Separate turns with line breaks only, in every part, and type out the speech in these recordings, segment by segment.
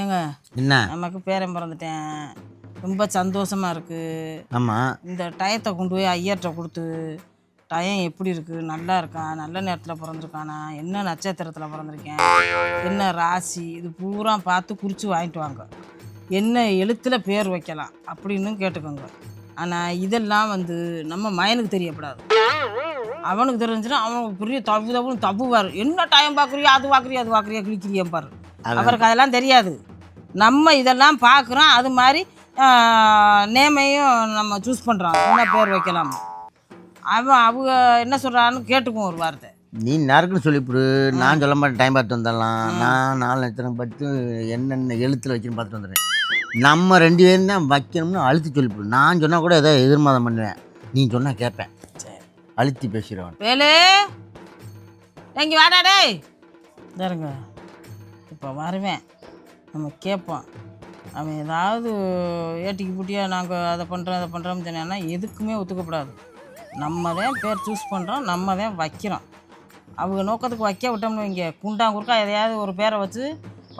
ஏங்க
என்ன?
நமக்கு பேரன் பிறந்துட்டேன். ரொம்ப சந்தோஷமா இருக்கு.
ஆமாம்
இந்த டயத்தை கொண்டு போய் ஐயர்கிட்ட கொடுத்து டயம் எப்படி இருக்கு? நல்லா இருக்கான் நல்ல நேரத்தில் பிறந்திருக்கானா? என்ன நட்சத்திரத்தில் பிறந்திருக்கேன்? என்ன ராசி? இது பூரா பார்த்து குறித்து வாங்கிட்டு வாங்க. என்ன எழுத்தில் பேர் வைக்கலாம் அப்படின்னு கேட்டுக்கோங்க. ஆனால் இதெல்லாம் வந்து நம்ம மயனுக்கு தெரியப்படாது. அவனுக்கு தெரிஞ்சுன்னா அவனுக்கு பெரிய தப்பு தப்புன்னு தப்புவார் என்ன டைம் பார்க்குறியோ அது பார்க்குறியோ அது பார்க்குறியோ கிழிக்கிறியா பாரு. அவருக்கு அதெல்லாம் தெரியாது. நம்ம இதெல்லாம் பார்க்குறோம் அது மாதிரி நேமையும் நம்ம சூஸ் பண்ணுறோம் என்ன பேர் வைக்கலாம்? அவன் அவங்க என்ன சொல்கிறான்னு கேட்டுக்குவோம் ஒரு வார்த்தை.
நீ நறுக்குன்னு சொல்லிவிடு நான் சொல்ல மாட்டேன் டைம் பார்த்து வந்துடலாம். நான் நாலு நட்சத்திரம் பார்த்து என்னென்ன எழுத்தில் வைக்கணும் பார்த்துட்டு வந்துடுறேன். நம்ம ரெண்டு பேரும் தான் வைக்கணும்னு அழுத்தி சொல்லிவிடு நான் சொன்னால் கூட ஏதோ எதிர்மாதம் பண்ணுவேன். நீ சொன்னால் கேட்பேன்.
சரி.
அழுத்தி பேசுகிறவன்
வேலு எங்க வாடா டேய். தருங்க இப்போ வருவேன். நம்ம கேட்போம். அவன் ஏதாவது ஏட்டிக்கு புட்டியாக நாங்கள் அதை பண்ணுறோம் அதை பண்ணுறோம்னு சொன்னான்னா எதுக்குமே ஒத்துக்கப்படாது. நம்ம தான் பேர் சூஸ் பண்ணுறோம் நம்ம தான் வைக்கிறோம். அவங்க நோக்கத்துக்கு வைக்க விட்டோம்னு வைங்க. குண்டாங்குறுக்கா எதையாவது ஒரு பேரை வச்சு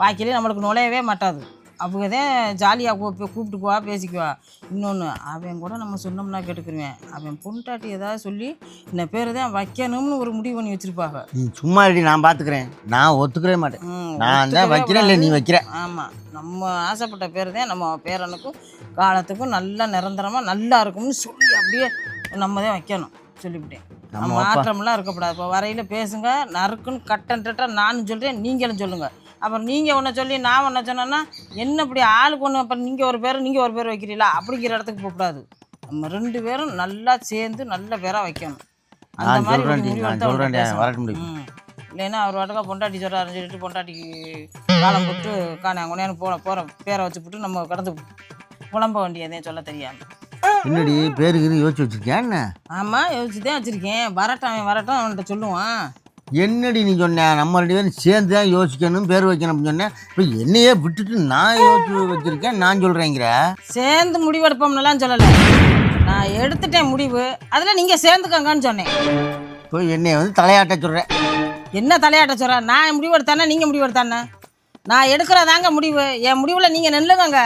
வாக்கிலே நம்மளுக்கு நுழையவே மாட்டாது. அவங்க தான் ஜாலியாக கூ கூப்பிட்டுக்குவா பேசிக்குவா. இன்னொன்று அவன் கூட நம்ம சொன்னோம்னா கேட்டுக்கிருவேன். அவன் பொண்டாட்டி ஏதாவது சொல்லி இந்த பேர் தான் வைக்கணும்னு ஒரு முடிவு பண்ணி வச்சுருப்பாங்க.
நீ சும்மா இடி நான் பார்த்துக்கிறேன் நான் ஒத்துக்கவே மாட்டேன். நான் தான் வைக்கிறேன் இல்லை நீ
கூடாது.
வைக்கிற
ஆமாம் நம்ம ஆசைப்பட்ட பேர் தான் நம்ம பேரனுக்கும் காலத்துக்கும் நல்லா நிரந்தரமாக நல்லா இருக்கும்னு சொல்லி அப்படியே நம்ம தான் வைக்கணும் சொல்லிவிட்டேன். மாற்றம்லாம் இருக்கக்கூடாது. இப்போ வரையில் பேசுங்க நறுக்குன்னு கட்டன் நானும் சொல்கிறேன் நீங்களும் சொல்லுங்கள் அப்புறம் நீங்கள் ஒன்று சொல்லி நான் ஒன்று சொன்னேன்னா என்ன இப்படி ஆளுக்கு ஒன்று அப்புறம் நீங்கள் ஒரு பேர் நீங்கள் ஒரு பேர் வைக்கிறீங்களா? அப்படிங்கிற இடத்துக்கு போகக்கூடாது நம்ம ரெண்டு பேரும் நல்லா சேர்ந்து நல்ல பேராக வைக்கணும். அந்த மாதிரி. இல்லைன்னா அவர் வாட்டுக்கா பொண்டாட்டி சொல்கிறாருன்னு சொல்லிட்டு பொண்டாட்டிக்கு காலம் போட்டு காணாங்கன்னு போன போகிற பேரை வச்சுப்புட்டு நம்ம கடந்து புலம்ப வேண்டியதே சொல்ல தெரியாமல்
பின்னாடி பேருக்கு யோசிச்சு வச்சிருக்கியா என்ன?
ஆமாம் யோசிச்சு தான் வச்சுருக்கேன். வரட்டும் அவன் வரட்டும் அவன்கிட்ட சொல்லுவான்.
என்னடி நீ சொன்ன? நம்ம ரெண்டு பேரும் சேர்ந்து தான் யோசிக்கணும் பேர் வைக்கணும் அப்படின்னு சொன்னேன் இப்போ என்னையே விட்டுட்டு நான் யோசிச்சு வச்சிருக்கேன் நான் சொல்கிறேங்கிற
சேர்ந்து முடிவெடுப்போம்னுலாம் சொல்லலை. நான் எடுத்துட்டேன் முடிவு. அதில் நீங்கள் சேர்ந்துக்கங்கன்னு சொன்னேன்.
இப்போ என்னைய வந்து தலையாட்ட சொல்கிறேன்
என்ன தலையாட்ட சொல்ற? நான் முடிவு எடுத்தானே நீங்கள் முடிவு எடுத்தானே நான் எடுக்கிறதாங்க முடிவு. என் முடிவில் நீங்கள் நில்லுங்கங்க.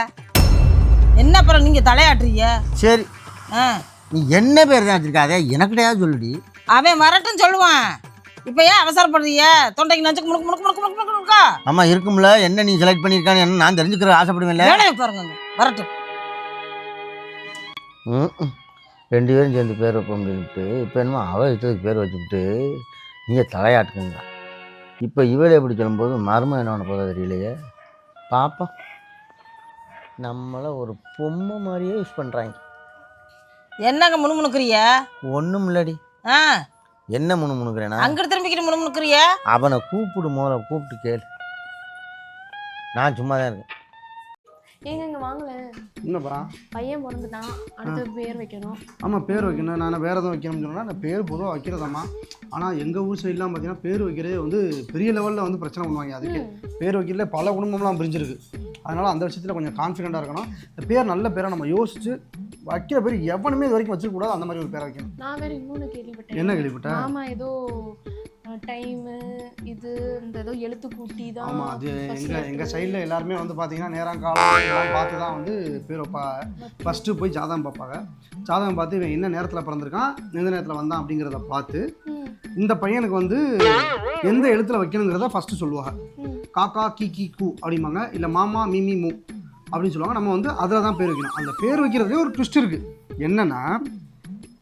என்ன அப்புறம் நீங்கள் தலையாட்டுறீங்க?
சரி.
ஆ.
நீ என்ன பேர் தான் வச்சிருக்க? அதே எனக்கிட்டையாவது சொல்லுடி.
அவன் வரட்டும் சொல்லுவான். இப்போ ஏன் அவசரப்படுறீங்க? தொண்டைக்கு நச்சுக்கு முணுக்கு முணுக்கு முணுக்கு முணுக்கு முணுக்கு முணுக்கா
ஆமா இருக்கும்ல. என்ன நீ செலக்ட் பண்ணியிருக்கான்னு என்ன நான் தெரிஞ்சுக்கிற ஆசைப்படுவேன்ல
வேலையை பாருங்க வரட்டும்.
ரெண்டு பேரும் சேர்ந்து பேர் வைப்போம் சொல்லிட்டு இப்போ என்னமோ அவ இஷ்டத்துக்கு பேர் வச்சுக்கிட்டு நீங்கள் தலையாட்டுக்குங்க. இப்போ இவளை எப்படி சொல்லும்போது மர்மம் என்ன போதா தெரியலையே. பாப்போம். நம்மளை ஒரு பொம்மை மாதிரியே யூஸ் பண்ணுறாங்க
என்னங்க முணுமுணுக்குறிய
ஒன்றும் இல்லடி.
ஆ.
என்ன முணு முணுக்கிறேன்னா
அங்கிட்டு திரும்பிக்கிட்டு முணுமுணுக்குறிய?
அவனை கூப்பிடு முதல்ல கூப்பிட்டு கேளு. நான் சும்மா தான் இருக்கேன்.
ஏங்க இங்க வாங்கலேன்
என்னப்பா?
பையன் பிறந்துட்டான். அடுத்து பேர் வைக்கணும்.
ஆமாம் பேர் வைக்கணும். நான் வேறு எதுவும் வைக்கணும்னு சொன்னால் நான் பேர் பொதுவாக வைக்கிறதாம்மா. ஆனால் எங்கள் ஊர் சைட்லாம் பார்த்தீங்கன்னா பேர் வைக்கிறதே வந்து பெரிய லெவலில் வந்து பிரச்சனை பண்ணுவாங்க. அதுக்கு பேர் வைக்கிறதுல பல குடும்பம்லாம் பிரிஞ்சிருக்கு. அதனால் அந்த விஷயத்தில் கொஞ்சம் கான்ஃபிடென்ட்டாக இருக்கணும். இந்த பேர் நல்ல பேரை நம்ம யோசிச்சு வைக்கிற பேர் எவனுமே இது வரைக்கும் வச்சிருக்கக்கூடாது. அந்த மாதிரி ஒரு பேரை வைக்கணும்.
நான் வேற இன்னொன்னு கேள்விப்பட்டேன்.
என்ன கேள்விப்பட்ட?
ஆமா ஏதோ டைமு இது இந்த ஏதோ எழுத்து கூட்டி தான்
ஆமாம் அது எங்கள். எங்கள் சைடில் எல்லாருமே வந்து பார்த்தீங்கன்னா நேரம் காலம் இதெல்லாம் பார்த்து தான் வந்து பேர் வைப்பாங்க ஃபஸ்ட்டு போய் ஜாதகம் பார்ப்பாங்க. ஜாதகம் பார்த்து இவன் என்ன நேரத்தில் பிறந்திருக்கான் எந்த நேரத்தில் வந்தான் அப்படிங்கிறத பார்த்து இந்த பையனுக்கு வந்து எந்த எழுத்துல வைக்கணுங்கிறத ஃபர்ஸ்ட் சொல்லுவாங்க. காக்கா கி கி கூ அப்படிம்பாங்க. இல்லை மாமா மிமி மூ. அப்படின்னு சொல்லுவாங்க. நம்ம வந்து அதில் தான் பேர் வைக்கணும். அந்த பேர் வைக்கிறதுலே ஒரு ட்விஸ்ட் இருக்குது என்னன்னா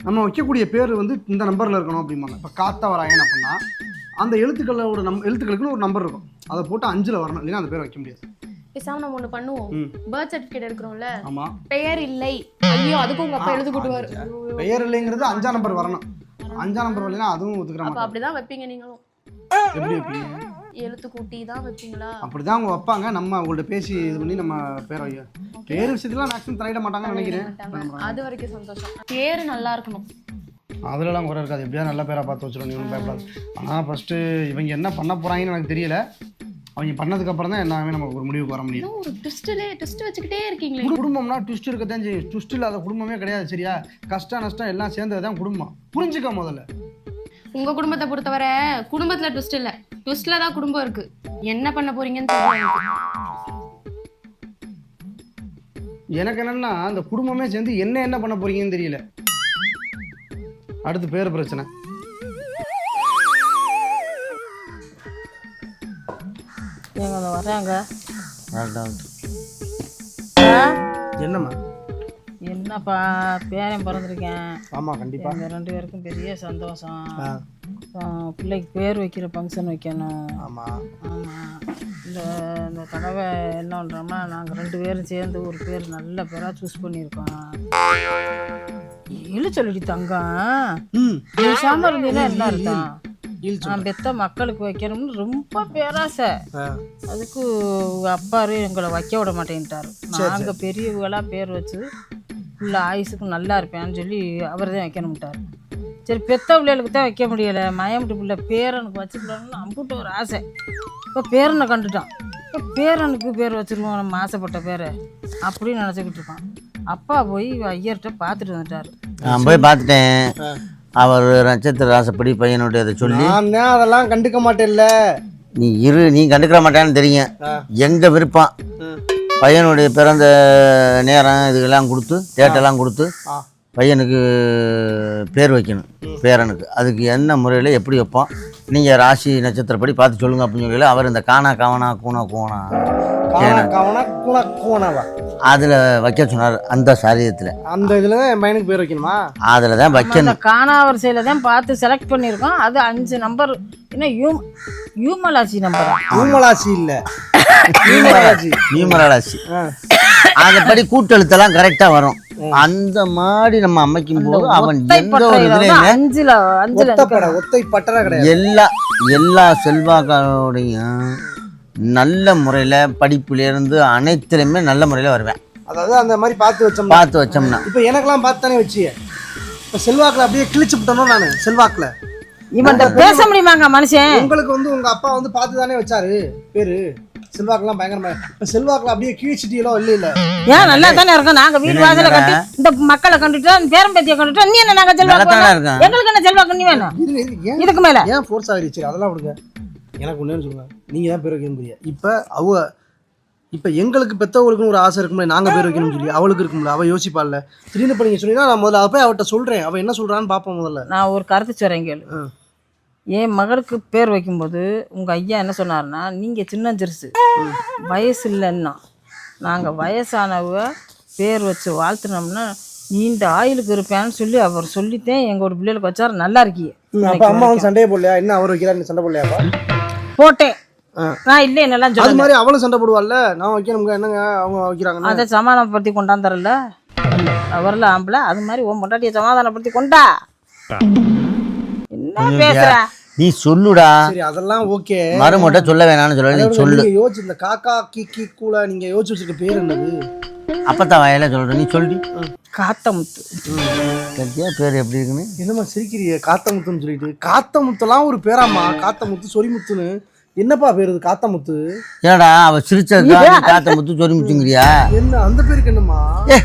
நம்ம வைக்கக்கூடிய பேர் வந்து இந்த நம்பரில் இருக்கணும் அப்படிம்பாங்க. இப்போ காத்தவராயன் அப்படின்னா அந்த எழுத்துக்களோட நம் எழுத்துக்களுக்குன்னு ஒரு நம்பர் இருக்கும். அதை போட்டு அஞ்சில் வரணும். இல்லைன்னா அந்த பேர் வைக்க முடியாது.
பேசாம நம்ம ஒண்ணு பண்ணுவோம். பர்த் சர்டிபிகேட் எடுக்கிறோம்ல.
ஆமாம்
பெயர் இல்லை. ஐயோ அதுக்கும் உங்க அப்பா எழுதி கூட்டுவாரு
பெயர் இல்லைங்கிறது அஞ்சாம் நம்பர் வரணும். அஞ்சாம் நம்பர் வரலைன்னா அதுவும் ஒத்துக்கிற
அப்ப அப்படிதான் வைப்பீங்க நீங்களும்.
எப்படி வைப்பீங்க?
எழுத்து கூட்டி தான் வைப்பீங்களா?
அப்படிதான் அவங்க வைப்பாங்க. நம்ம அவங்கள்ட்ட பேசி இது பண்ணி நம்ம பேர் வைக்க. பேர் விஷயத்துலாம் மேக்ஸிமம் தலையிட மாட்டாங்கன்னு நினைக்கிறேன்.
மாட்டாங்க. அது வரைக்கும் சந்தோஷம். பேரு நல்லா இருக்கணும்.
அதுலலாம் குறை இருக்காது. எப்படியா நல்ல பேராக பார்த்து வச்சிடும் நீ ஒன்றும் பயப்படாது ஆனால் ஃபஸ்ட்டு இவங்க என்ன பண்ண போகிறாங்கன்னு எனக்கு தெரியல. அவங்க பண்ணதுக்கு அப்புறம் தான் எல்லாமே நமக்கு ஒரு முடிவுக்கு வர முடியும்.
இன்னும் ஒரு ட்விஸ்ட்லே ட்விஸ்ட் வச்சுக்கிட்டே இருக்கீங்களே.
குடு- குடும்பம்னா ட்விஸ்ட் இருக்கத்தான் செய்யும். ட்விஸ்ட் இல்லாத குடும்பமே கிடையாது சரியா? கஷ்டம் நஷ்டம் எல்லாம் சேர்ந்தது தான் குடும்பம். புரிஞ்சுக்க முதல்ல.
உங்க குடும்பத்தை பொறுத்தவரை குடும்பத்துல ட்விஸ்ட் இல்ல. ட்விஸ்ட்ல தான் குடும்பம் இருக்கு. என்ன பண்ண போறீங்கன்னு தெரியல எனக்கு.
என்னன்னா அந்த குடும்பமே சேர்ந்து என்ன என்ன பண்ண போறீங்கன்னு தெரியல. அடுத்து பேர் பிரச்சனை.
எங்க வர்றாங்க?
என்னம்மா?
என்னப்பா பேரன் பிறந்திருக்கேன்.
ஆமா கண்டிப்பா.
எங்க ரெண்டு பேருக்கும் பெரிய சந்தோஷம். பிள்ளைக்கு பேர் வைக்கிற ஃபங்க்ஷன் வைக்கணும்.
ஆமா.
ஆமாம் இந்த இந்த தடவை என்ன பண்ணுறோம்னா நாங்கள் ரெண்டு பேரும் சேர்ந்து ஒரு பேர் நல்ல பேராக சூஸ் பண்ணியிருக்கோம். இழு சொல்லிடி தங்கம் பேசாமல் இருந்தீங்கன்னா என்ன அர்த்தம்? நான் பெத்த மக்களுக்கு வைக்கணும்னு ரொம்ப பேராசை. அதுக்கு அப்பாரு எங்களை வைக்க விட மாட்டேன்ட்டாரு. நாங்கள் பெரியவங்களாக பேர் வச்சு உள்ள ஆயுசுக்கு நல்லா இருப்பேன்னு சொல்லி அவர் தான் வைக்கணும்ட்டார் சரி பெத்த பிள்ளைகளுக்கு தான் வைக்க முடியலை. மயமுட்டு பிள்ளை பேரனுக்கு வச்சுக்கலாம்னு அம்புட்டு ஒரு ஆசை. இப்போ பேரனை கண்டுட்டான். இப்போ பேரனுக்கு பேர் வச்சிருவோம் நம்ம ஆசைப்பட்ட பேரை அப்படின்னு நினச்சிக்கிட்டு இருக்கான் அப்பா போய் ஐயர்கிட்ட பார்த்துட்டு வந்துட்டார்.
நான் போய் பார்த்துட்டேன். அவர் நட்சத்திர ராசப்படி பையனுடைய அதை சொல்லி
நான் தான் அதெல்லாம் கண்டுக்க மாட்டேன்ல.
நீ இரு நீ கண்டுக்கிற மாட்டான்னு தெரியும். எங்க விருப்பம். பையனுடைய பிறந்த நேரம் இதுக்கெல்லாம் கொடுத்து டேட்டெல்லாம் கொடுத்து. பையனுக்கு பேர் வைக்கணும் பேரனுக்கு. அதுக்கு என்ன முறையில் எப்படி வைப்போம்? நீங்கள் ராசி நட்சத்திரப்படி பார்த்து சொல்லுங்க அப்படின்னு சொல்லி அவர் இந்த காணா கவனா கூனா கூனா
காவன காவனா குண கோணவா?
அதில் வைக்க சொன்னார் அந்த சாரியத்தில்.
அந்த இதுல தான் என் பையனுக்கு பேர் வைக்கணுமா?
அதில் தான் வைக்கணும்.
காணாவரிசையில் தான் பார்த்து செலக்ட் பண்ணியிருக்கோம். அது அஞ்சு நம்பர் என்ன யூ யூமலாசி நம்பரா
ஊமலாசி இல்ல. ஆ.
அதுபடி கூட்டெழுத்தெல்லாம் கரெக்டாக வரும். அந்த மாதிரி நம்ம அமைக்கும் போது அவன் எந்த ஒரு இதுலையுமே
அஞ்சுல அஞ்சுல
ஒத்தப்பட ஒத்தை பட்டற கிடையாது.
எல்லா எல்லா செல்வாக்காரோடையும் நல்ல முறையில் படிப்புலேருந்து அனைத்துலையுமே நல்ல முறையில் வருவேன்.
அதாவது அந்த மாதிரி பார்த்து வச்சோம்னா
பார்த்து வச்சோம்னா.
இப்போ எனக்கெல்லாம் பார்த்து தானே வச்சிய இப்போ செல்வாக்குல அப்படியே கிழிச்சு விட்டனோ நான் செல்வாக்குல.
இவன்கிட்ட பேச முடியுமாங்க மனுஷன்?
உங்களுக்கு வந்து உங்க அப்பா வந்து பார்த்து தானே வச்சாரு பேரு. செல்வாக்குலாம் பயங்கரமா இப்போ செல்வாக்குல அப்படியே கிழிச்சிட்டீங்களோ இல்லை இல்லை.
ஏன் நல்லா தானே இருக்கும்? நாங்க வீடு வாசல கட்டி இந்த மக்களை கண்டுட்டா பேரம்பேத்திய கண்டுட்டா நீ என்ன நாங்க செல்வாக்கு
தானே
வேணும்? எங்களுக்கு என்ன செல்வாக்கு? நீ வேணும்
இது இது ஏன்
இதுக்கு மேல.
ஏன் ஃபோர்ஸ் ஆகிருச்சு அதெல்லாம் விடுங்க. எனக்கு ஒன்றே சொல்லுங்க. நீங்கள் தான் பேர் வைக்கணும் புரிய இப்போ அவ இப்போ எங்களுக்கு பெற்றவங்களுக்குன்னு ஒரு ஆசை இருக்கும்ல நாங்கள் பேர் வைக்கணும்னு சொல்லி. அவளுக்கு இருக்கும்ல அவள் யோசிப்பாள்ல. திடீர்னு இப்போ நீங்கள் சொன்னீங்கன்னா நான் முதல்ல அவ போய் அவட்ட சொல்கிறேன் அவள் என்ன சொல்கிறான்னு பார்ப்போம் முதல்ல.
நான் ஒரு கருத்து சொல்றேன் கேளு.
ஆ.
என் மகளுக்கு பேர் வைக்கும்போது உங்க ஐயா என்ன சொன்னாருன்னா நீங்க சின்ன சிறுசு வயசு இல்லைன்னா நாங்க வயசானவ பேர் வச்சு வாழ்த்துனோம்னா நீண்ட ஆயுளுக்கு இருப்பேன்னு சொல்லி அவர் சொல்லித்தேன் எங்க ஒரு பிள்ளைகளுக்கு வச்சாரு நல்லா இருக்கியே.
அப்போ அம்மா வந்து சண்டையே போடலையா? என்ன அவர் வைக்கிறாரு சண்டை போடலையாப்பா
போட்டேன். நான் இல்லை என்னெல்லாம்
அது மாதிரி அவளும் சண்டை போடுவாள்ல? நான் வைக்கணுங்க என்னங்க அவங்க வைக்கிறாங்கன்னு?
அதை சமாதானப்படுத்தி கொண்டாந்துறல அவர்ல ஆம்பளை அது மாதிரி உன் பொண்டாட்டியை சமாதானப்படுத்தி கொண்டா. என்ன பேசுற?
நீ சொல்லுடா.
சரி அதெல்லாம் ஓகே.
மறுமொட்டை சொல்ல வேணாம்னு சொல்ல நீ சொல்லு.
நீங்க யோசிச்சு இந்த காக்கா கி கி கூல நீங்க யோசிச்சு வச்சிருக்க பேர் என்னது?
அப்பத்தான் வயல சொல்ற நீ சொல்லி.
காத்தமுத்து.
தெரியா பேர் எப்படி இருக்குன்னு?
என்னம்மா சிரிக்கிறீங்க காத்தமுத்துன்னு சொல்லிட்டு. காத்தமுத்துலாம் ஒரு பேராம்மா. காத்தமுத்து சொரிமுத்துன்னு. என்னப்பா பேர் இது காத்தமுத்து?
ஏடா அவ சிரிச்சதுக்கா நீ காத்த முத்து சொறி முத்துங்கிறியா
என்ன அந்த பேருக்கு என்னம்மா?
ஏ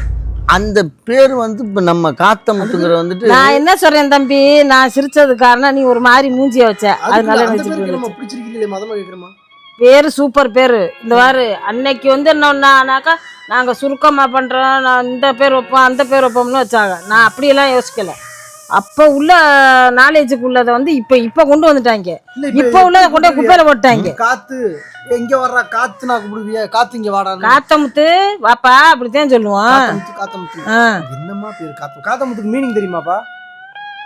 அந்த பேர் வந்து இப்ப நம்ம காத்த முத்துங்கிற வந்துட்டு
நான் என்ன சொல்றேன் தம்பி? நான் சிரிச்சது காரணம் நீ ஒரு மாதிரி மூஞ்சிய வச்ச. அதனால
பிடிச்சிருக்கீங்களே
பேரு சூப்பர் பேரு. இந்த வாரு அன்னைக்கு வந்து என்னன்னாக்கா நாங்க சுருக்கமா பண்றோம் நான் இந்த பேர் வைப்போம் அந்த பேர் வைப்போம்னு வச்சாங்க. நான் அப்படியெல்லாம் யோசிக்கல. அப்ப உள்ள நாலேஜுக்கு உள்ளதை வந்து இப்ப இப்ப கொண்டு வந்துட்டாங்க. இப்ப உள்ளதை கொண்டு போய் குப்பையில போட்டாங்க.
காத்து ஏ, இங்க வர்றா காத்து நான் கூப்பிடுவிய காத்து இங்க வாடான்னு
காத்தமுத்து வாப்பா அப்படித்தான் சொல்லுவோம்
காத்தமுத்து. என்னம்மா பேர் காத்து காத்தமுத்துக்கு மீனிங் தெரியுமாப்பா?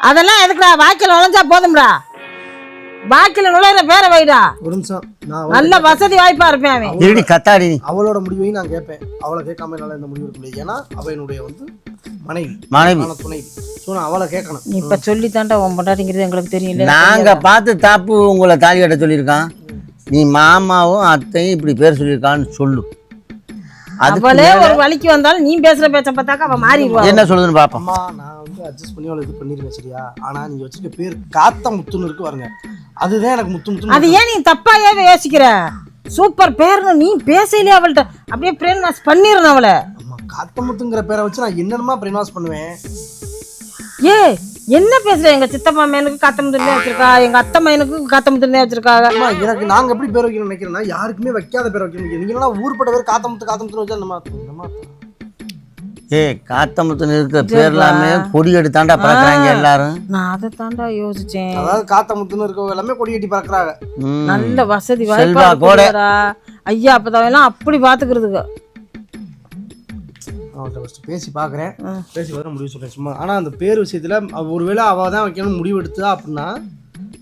அதெல்லாம் எதுக்குடா வாக்கில நுழைஞ்சா போதும்டா. வாக்கில நுழையிற பேரை வைடா.
ஒரு நிமிஷம். நான்
நல்ல வசதி வாய்ப்பா இருப்பேன் அவன்.
இருடி கத்தாடி
அவளோட முடிவையும் நான் கேட்பேன். அவளை கேட்காம என்னால இந்த முடிவு எடுக்க முடியாது. ஏன்னா அவ என்னுடைய வந்து மனைவி.
மனைவி.
ஆன துணைவி. ஸோ நான் அவளை கேட்கணும்.
நீ இப்ப சொல்லி தாண்டா உன் பொண்டாட்டிங்கிறது எங்களுக்கு தெரியல
நாங்க பார்த்து தாப்பு உங்களை தாலி கட்ட சொல்லியிருக்கான். நீ மாமாவும் அத்தையும் இப்படி பேர் சொல்லியிருக்கான்னு சொல்லு.
அவளே ஒரு வழிக்கு வந்தாலும் நீ பேசுற பேச்ச பார்த்தாக்கா அவ மாறிடுவா.
என்ன சொல்லுதுன்னு பார்ப்போம்
அம்மா நான் வந்து அட்ஜஸ்ட் பண்ணி அவளை இது பண்ணிருக்கேன் சரியா? ஆனா நீங்க வச்சிருக்க பேர் காத்த முத்துன்னு இருக்கு பாருங்க. அதுதான் எனக்கு முத்து முத்து
அது ஏன் நீ தப்பா ஏன் யோசிக்கிற? சூப்பர் பேர்னு நீ பேசலையே அவள்கிட்ட. அப்படியே பிரேம் வாஷ் பண்ணிடணும் அவளை.
அம்மா காத்த முத்துங்கிற பேரை வச்சு நான் என்னென்னமா வாஷ் பண்ணுவேன்?
ஏ என்ன பேசுற? எங்க சித்தப்பா மேனுக்கு காத்தமுத்துனே வச்சிருக்கா? எங்க அத்தை மயனுக்கு காத்தமுத்துனே வச்சிருக்காங்க.
அம்மா எனக்கு நாங்க எப்படி பேர் வைக்கணும்னு நினைக்கிறேன்னா யாருக்குமே வைக்காத பேர் வைக்கணும். நீங்க எல்லாம் ஊர்பட்ட பேர் காத்த முத்து காத்த முத்துன்னு வச்சா நம்ம என்னம்மா
ஏய் காத்தமுத்துன்னு இருக்கிற பேர் எல்லாமே கொடி எடுத்தாண்டா பறக்குறாங்க எல்லாரும்.
நான் அதை தாண்டா யோசிச்சேன்.
அதாவது காத்தமுத்துன்னு இருக்கவங்க எல்லாமே கொடி கட்டி பறக்குறாங்க.
நல்ல வசதி வாய்ப்பா
கோடை.
ஐயா அப்பதான் அப்படி பாத்துக்கிறதுக்கு.
அவன்கிட்ட ஃபஸ்ட்டு பேசி பார்க்குறேன். பேசி பார்த்து முடிவு சொல்கிறேன் சும்மா. ஆனால் அந்த பேர் விஷயத்தில் ஒருவேளை அவள் தான் வைக்கணும் முடிவு எடுத்தா அப்படின்னா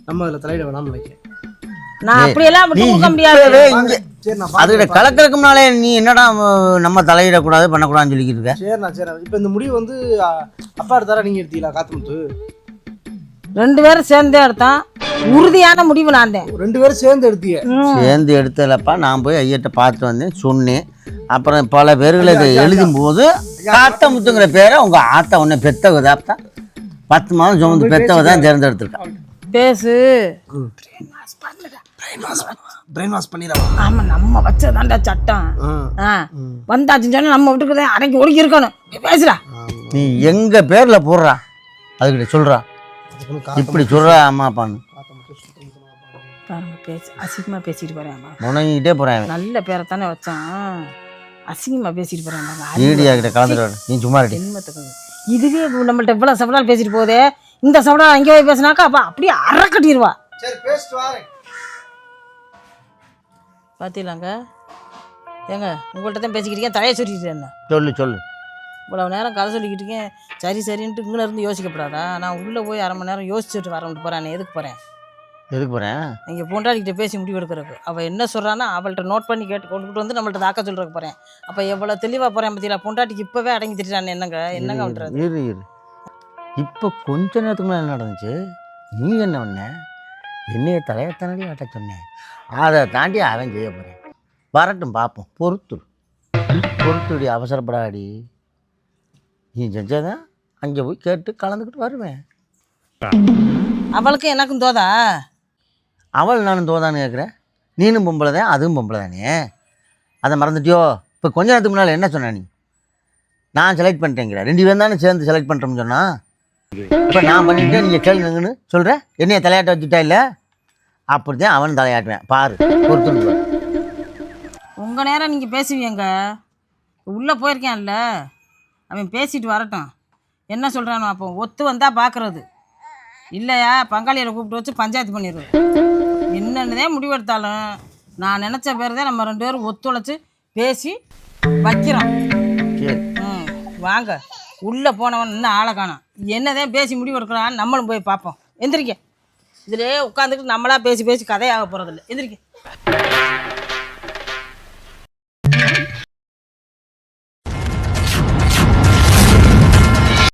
நம்ம அதில் தலையிட வேணாம்னு நினைக்கிறேன்.
நான் அப்படியெல்லாம் விட்டு முடியாது.
சரி
அதுகிட்ட கலக்கிறதுக்கு முன்னாலே நீ என்னடா நம்ம தலையிடக்கூடாது பண்ணக்கூடாதுன்னு சொல்லிக்கிட்டு இருக்க?
சரிண்ணா சரிண்ணா இப்போ இந்த முடிவு வந்து அப்பா எடுத்தாரா நீங்கள் எடுத்தீங்களா காத்தமுத்து
ரெண்டு பேரும் சேர்ந்தே எடுத்தான். உறுதியான முடிவு நான்
ரெண்டு பேரும் சேர்ந்து எடுத்தீங்க.
சேர்ந்து எடுத்தலப்பா நான் போய் ஐயர்கிட்ட பார்த்து வந்தேன் சொன்னேன். அப்புறம் பல பேர்களை இதை எழுதும் போது காத்தமுத்துங்கிற பேரை உங்க ஆத்தா உன்னை பெத்தவ தான் பத்து மாதம் சுமந்து பெத்தவ தான் தேர்ந்தெடுத்திருக்கான்
பேசு.
பிரெயின் வாஷ் பண்ணிடலாம்
ஆமா நம்ம வச்சதாண்டா சட்டம். ஆ. வந்தாச்சுன்னு சொன்னா நம்ம வீட்டுக்கு அடங்கி ஒடுக்கி இருக்கணும். பேசுடா.
நீ எங்க பேர்ல போடுறா? அதுக்கிட்ட சொல்றா. இப்படி சொல்றா அம்மா அப்பான்னு
பாருங்க. பேசு அசிங்கமா பேசிட்டு போறேன்
முணங்கிட்டே போறேன் அவன்.
நல்ல பேரை தானே வச்சான். அசிங்கமா பேசிட்டு போறேன்
ஈடியா கிட்ட கலந்துட்டு நீ சும்மா ரெடி
ஜென்மத்துக்கு இதுவே நம்மள்ட்ட இவ்வளவு சவடால் பேசிட்டு போதே இந்த சவடால் அங்கே போய் பேசினாக்கா அப்ப அப்படியே அற கட்டிடுவா
சரி பேசிட்டு வாரேன்.
பாத்தீங்களாங்க? ஏங்க உங்கள்கிட்ட தான் பேசிக்கிட்டு இருக்கேன். தலையை என்ன?
சொல்லு சொல்லு.
இவ்வளவு நேரம் கதை சொல்லிக்கிட்டு இருக்கேன். சரி சரின்ட்டு இங்கே இருந்து யோசிக்கப்படாதா? நான் உள்ளே போய் அரை மணி நேரம் யோசிச்சுட்டு வரேன் போகிறேன் எதுக்கு போகிறேன்
எதுக்கு போறேன்
இங்கே பொண்டாட்டிக்கிட்ட பேசி முடிவு எடுக்கிறதுக்கு. அவள் என்ன சொல்கிறான்னா அவள்கிட்ட நோட் பண்ணி கேட்டு கொண்டுகிட்டு வந்து நம்மள்ட்ட தாக்க சொல்கிறதுக்கு போகிறேன் அப்போ எவ்வளோ தெளிவாக போகிறேன் பற்றியில பொண்டாட்டிக்கு இப்போவே அடங்கி திட்டான் என்னங்க? என்னங்க பண்ணுறது
இரு இரு. இப்போ கொஞ்ச நேரத்துக்கு முன்னாடி என்ன நடந்துச்சு? நீ என்ன பண்ண? என்னைய தலையத்தானடி ஆட்ட சொன்னேன் அதை தாண்டி அவன் செய்ய போகிறேன் வரட்டும் பார்ப்போம் பொறுத்து பொறுத்துடி அவசரப்படாடி நீ செஞ்சதான் அங்கே போய் கேட்டு கலந்துக்கிட்டு வருவேன்.
அவளுக்கும் எனக்கும் தோதா?
அவள் நானும் தோதான்னு கேட்குறேன். நீனும் பொம்பளை தான் அதுவும் பொம்பளை தானே அதை மறந்துட்டியோ? இப்போ கொஞ்ச நேரத்துக்கு முன்னால் என்ன சொன்ன நீ? நான் செலக்ட் பண்ணிட்டேங்கிற. ரெண்டு பேரும் தானே சேர்ந்து செலக்ட் பண்ணுறோம்னு சொன்னால் இப்போ நான் பண்ணிட்டு நீங்கள் கேளுங்கன்னு சொல்கிறேன் என்னைய தலையாட்ட வச்சுட்டா இல்லை? அப்படி தான் அவன் தலையாட்டுவேன். பாரு பொறுத்து
உங்கள் நேரம் நீங்கள் பேசுவீங்க உள்ளே போயிருக்கேன்ல. அவன் பேசிட்டு வரட்டும். என்ன சொல்கிறானோ அப்போ? ஒத்து வந்தால் பார்க்குறது இல்லையா? பங்காளியை கூப்பிட்டு வச்சு பஞ்சாயத்து பண்ணிடுவேன் என்னென்னதே முடிவெடுத்தாலும் நான் நினச்ச பேர் தான் நம்ம ரெண்டு பேரும் ஒத்துழைச்சி பேசி வைக்கிறோம். ம் வாங்க. உள்ளே போனவன் இன்னும் ஆளை காணோம். என்னதான் பேசி முடிவு எடுக்கிறான்னு நம்மளும் போய் பார்ப்போம். எந்திரிக்க இதிலே உட்காந்துக்கிட்டு நம்மளா பேசி பேசி கதையாக போகிறதில்ல எந்திரிக்க